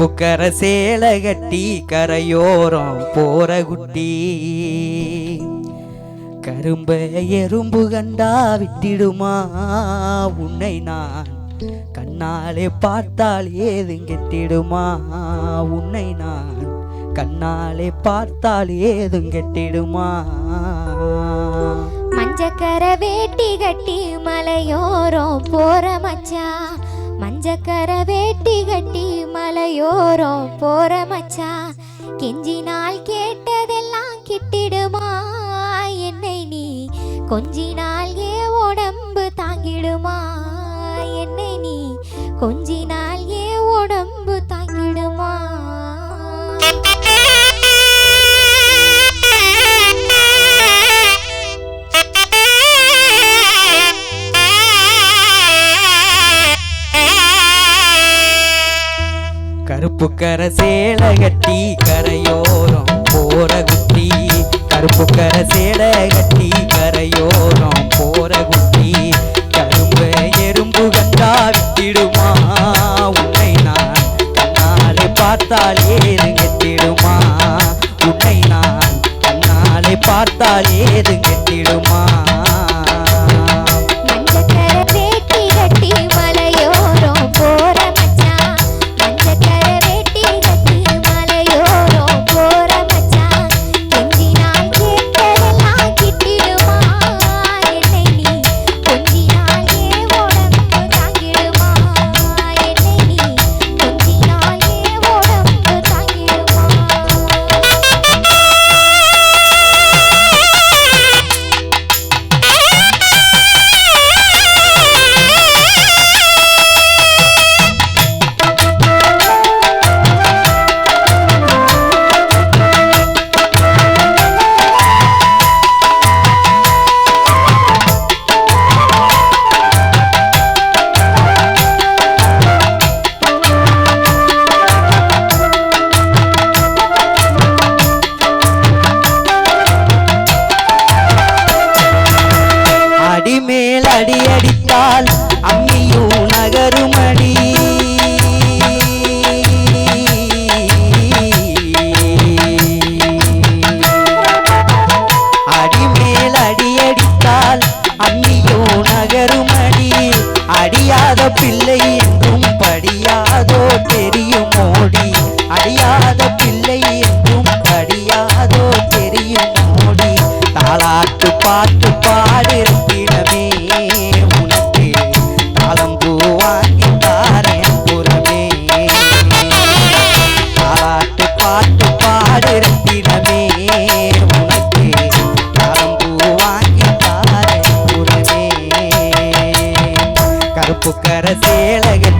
புக்கர சேலை கட்டி கரையோரம் போற குட்டி. கரும்ப எறும்பு கண்டா விட்டிடுமா? உன்னை நான் கண்ணாலே பார்த்தால் ஏதும் கெட்டிடுமா? உன்னை நான் கண்ணாலே பார்த்தால் ஏதும் கெட்டிடுமா? மஞ்சக்கர வேட்டி கட்டி மலையோரம் போற மச்சா மஞ்சக்கர வேட்டி கட்டி போற மச்சா கெஞ்சினால் கேட்டதெல்லாம் கிட்டிடுமா? என்னை நீ கொஞ்சினால் ஏ உடம்பு தாங்கிடுமா? என்னை நீ கொஞ்சினால் ஏ உடம்பு தாங்கிடுமா? கருப்பு கரை சேலை கட்டி கரையோரம் போற குட்டி கருப்பு கரை சேலை கட்டி கரையோரம் போற குட்டி கரும்பு எறும்பு கண்டா விட்டிடுமா உன்னை நான் கண்ணாலே பார்த்தால் புக்கர சேலகன்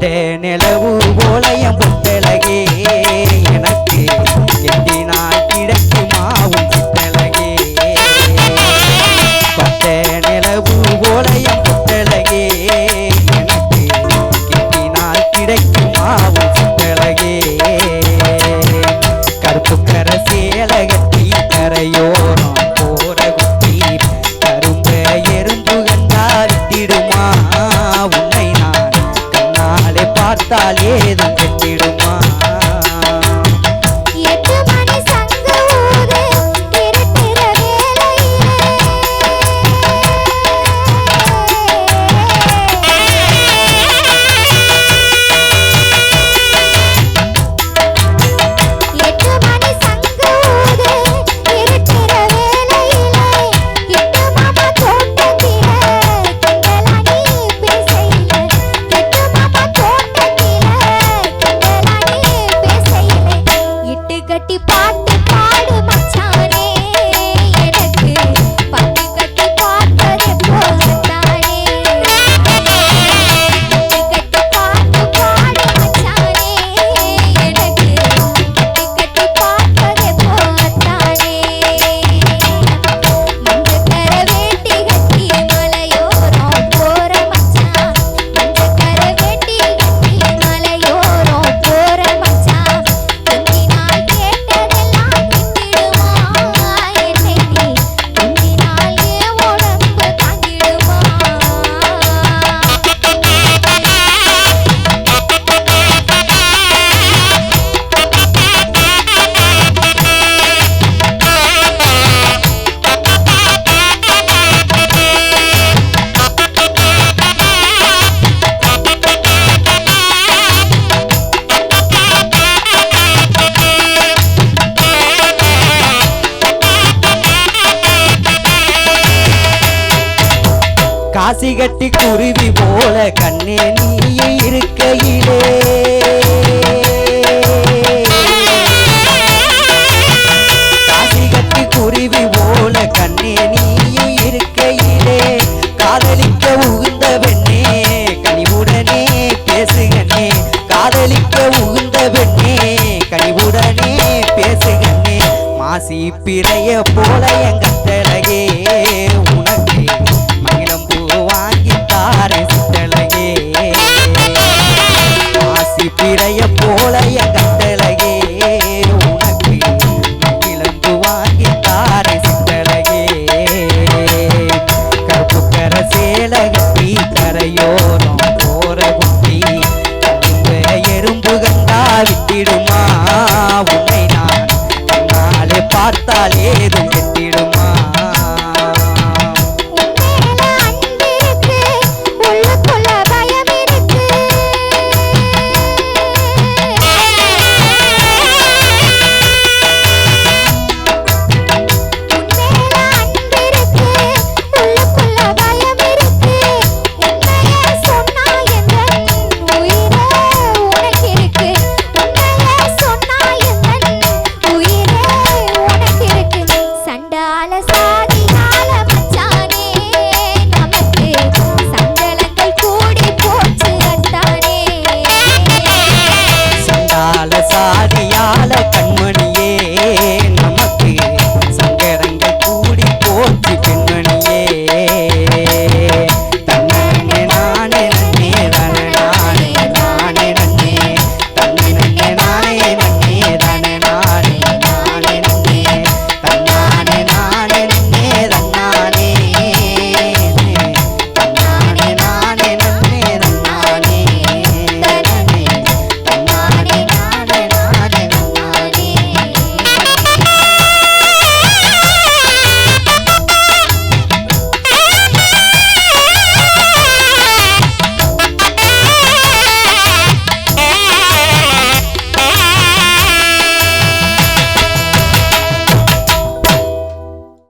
tenele